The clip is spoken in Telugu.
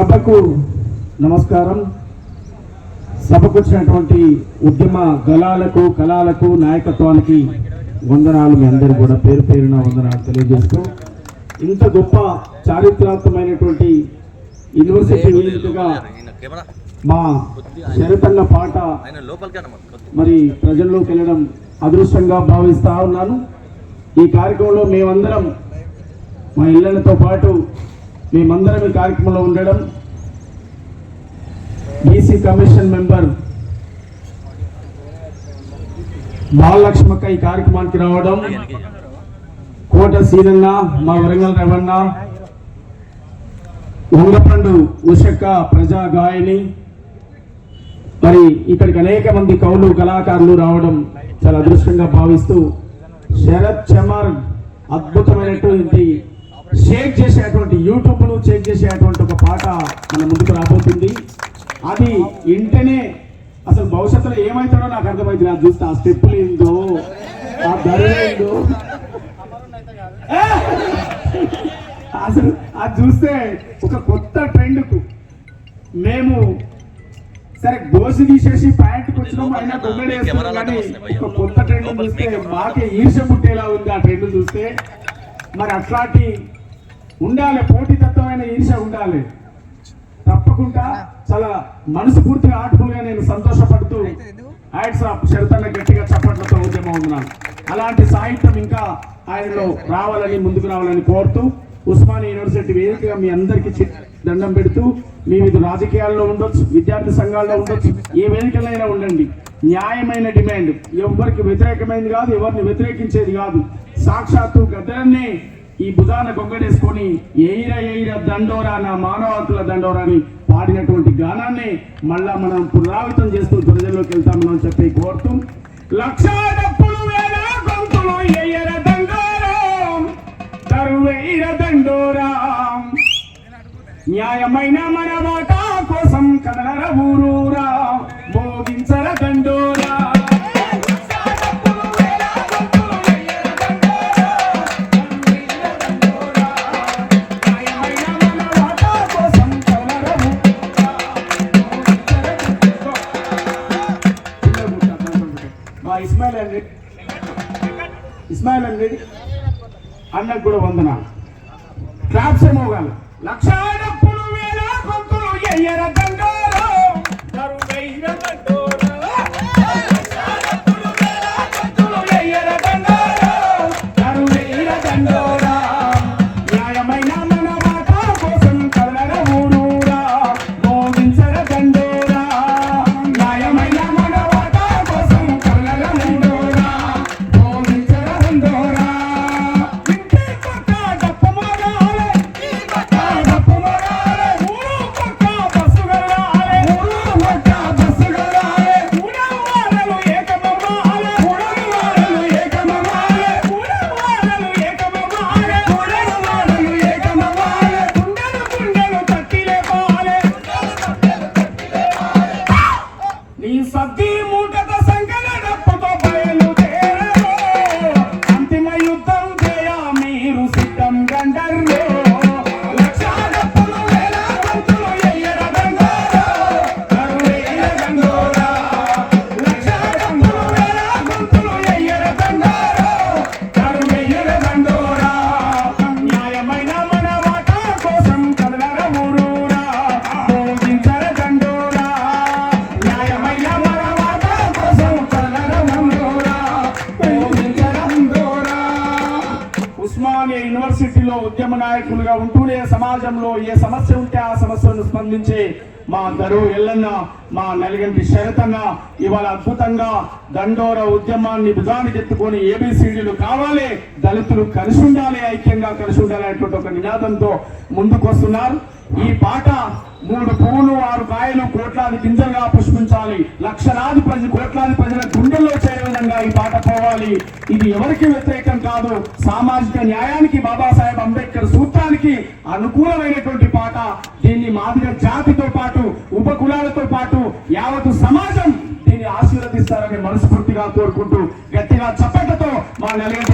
సభకు నమస్కారం. సభకు వచ్చినటువంటి ఉద్యమ గలాలకు కళాలకు నాయకత్వానికి వందనాలు. మీ అందరూ కూడా పేరు పేరున వందనాలు తెలియజేస్తూ ఇంత గొప్ప చారిత్రాత్మకమైనటువంటి యూనివర్సిటీ వేదికగా మా శరతన్న పాట మరి ప్రజల్లోకి వెళ్ళడం అదృష్టంగా భావిస్తా ఉన్నాను. ఈ కార్యక్రమంలో మేమందరం మా ఇళ్ళతో పాటు మేమందరం ఈ కార్యక్రమంలో ఉండడం బీసీ కమిషన్ మెంబర్ బాలలక్ష్మక్క ఈ కార్యక్రమానికి రావడం కోట సీనన్న మా వరంగల్ రవణ ఉంగపండు ఉషక్క ప్రజా గాయని మరి ఇక్కడికి అనేక మంది కవులు కళాకారులు రావడం చాలా అదృష్టంగా భావిస్తూ శరత్ చమర్ అద్భుతమైనటువంటి షేక్ చేసేటువంటి యూట్యూబ్ను షేక్ చేసేటువంటి ఒక పాట మన ముందుకు రాబోతుంది. అది ఇంటనే అసలు భవిష్యత్తులో ఏమవుతాడో నాకు అర్థమైంది నాకు చూస్తే. ఆ స్టెప్పులు ఏందో ఆ ధర ఏందో! అసలు అది చూస్తే ఒక కొత్త ట్రెండ్కు మేము సరే గోసి తీసేసి ప్యాంట్ వచ్చినాం అయినా గుమ్మడి వేస్తున్నాం కానీ ఒక కొత్త ట్రెండ్ చూస్తే మాకే ఈర్ష పుట్టేలా ఉంది ఆ ట్రెండ్ చూస్తే. మరి అట్లాంటి ఉండాలి పోటీతత్వమైన ఈర్ష ఉండాలి. తప్పకుండా చాలా మనస్ఫూర్తిగా ఆటపులుగా నేను సంతోషపడుతూ యాడ్స్ ఆఫ్ శరతన్న గట్టిగా చప్పట్లతో ఉద్యమం ఉన్నాను అలాంటి సాహిత్యం ఇంకా ఆయనలో రావాలని ముందుకు రావాలని కోరుతూ ఉస్మానియా యూనివర్సిటీ వేదికగా మీ అందరికీ దండం పెడుతూ మీ వివిధ రాజకీయాల్లో ఉండొచ్చు విద్యార్థి సంఘాల్లో ఉండొచ్చు ఏ వేదికలైనా ఉండండి. న్యాయమైన డిమాండ్. ఎవరికి వ్యతిరేకమైనది కాదు ఎవరిని వ్యతిరేకించేది కాదు. సాక్షాత్తు గద్దరన్నే ఈ భుజాన గొంగడేసుకొని ఎయిర ఎయిర దండోరా నా మానవ హక్కుల దండోరా అని పాడినటువంటి గానాన్ని మళ్ళా మనం పునరావితం చేస్తూ ప్రజల్లోకి వెళ్తామని చెప్పి కోరుతూ లక్ష గొంతులు ఎయ్యర దండోరా దండోరా. న్యాయమైన మన వాటా కోసం కదలర మా ఇస్మాయిల్ అండి. ఇస్మాయిల్ అండి. అన్నకు కూడా వందన? క్లాప్స్ మోగాలి లక్షాడప్పులు వేల గొంతులు ఎయ్యర ఉస్మానియా యూనివర్సిటీలో ఉద్యమ నాయకులుగా ఉంటూనే సమాజంలో ఏ సమస్య ఉంటే ఆ సమస్యను స్పందించే మా గరువు ఎల్లన్న మా నలిగంటి శరతన్న ఇవాళ అద్భుతంగా దండోర ఉద్యమాన్ని భుజానికి ఎత్తుకొని ఏబిసిడీలు కావాలి దళితులు కలిసి ఉండాలి ఐక్యంగా కలిసి ఉండాలి అనేటువంటి ఒక నినాదంతో ముందుకొస్తున్నారు. ఈ పాట మూడు పువ్వులు ఆరు కాయలు కోట్లాది గింజలుగా పుష్పించాలి. లక్షలాది ప్రజ కోట్లాది ప్రజల గుండెల్లో చేరే విధంగా ఈ పాట పోవాలి. ఇది ఎవరికి వ్యతిరేకం కాదు సామాజిక న్యాయానికి బాబాసాహెబ్ అంబేద్కర్ సూత్రానికి అనుకూలమైనటువంటి పాట. దీన్ని మాదిగ జాతితో పాటు ఉపకులాలతో పాటు యావత్ సమాజం దీన్ని ఆశీర్వదిస్తారని మనస్ఫూర్తిగా కోరుకుంటూ గట్టిగా చప్పట్లతో మా నలుగంటి